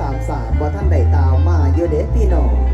ตามสามบ่ท่านใดตามมาเยอะเด็ดพี่น้อง